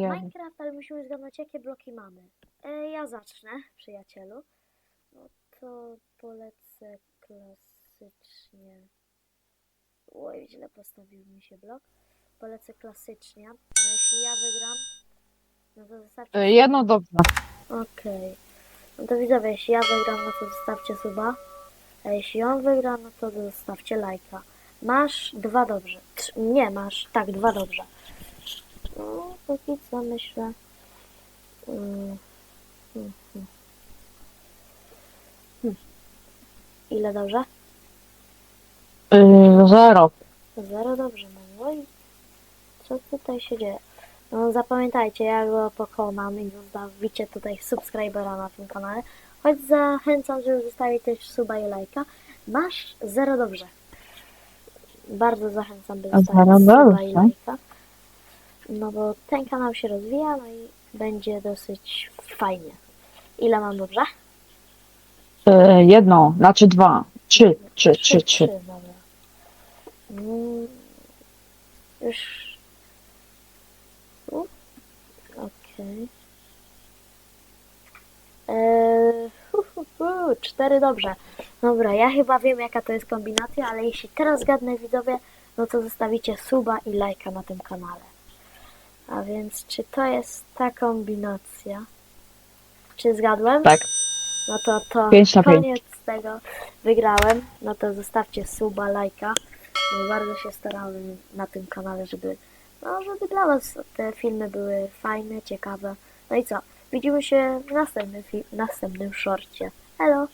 wiem. Minecraft, ale musimy zgadnąć, jakie bloki mamy. E, ja zacznę, przyjacielu. No to polecę klasycznie. Oj, źle postawił mi się blok. Polecę klasycznie. No jeśli ja wygram, no to zostawcie... Y, Jedno dobrze. Okej. No to widzowie, jeśli ja wygram, no to zostawcie suba. A jeśli on wygra, no to zostawcie lajka. Masz dwa dobrze. Trz- nie, masz, tak, dwa dobrze. No, póki co myślę. Mm, hmm, hmm. Hmm. Ile dobrze? Y, Zero. Zero dobrze, no, no i co tutaj się dzieje? No zapamiętajcie, ja go pokonam i zostawicie tutaj subskrybera na tym kanale. Choć zachęcam, żeby zostawić też suba i lajka. Masz zero dobrze. Bardzo zachęcam, by zostawić suba i lajka. No bo ten kanał się rozwija, no i będzie dosyć fajnie. Ile mam dobrze? Jedno, znaczy dwa. Trzy, trzy, trzy, trzy. dobra. Mm, już. U, Okej. Eee, hu, hu, hu, cztery dobrze. Dobra, ja chyba wiem jaka to jest kombinacja, ale jeśli teraz zgadnę widzowie, no to zostawicie suba i lajka na tym kanale. A więc czy to jest ta kombinacja? Czy zgadłem? Tak. No to to Pięć na pięć. koniec tego. Wygrałem. No to zostawcie suba, lajka. Bo bardzo się starałem na tym kanale, żeby no, żeby dla was te filmy były fajne, ciekawe. No i co? Widzimy się w następnym, następnym shorcie. Hello!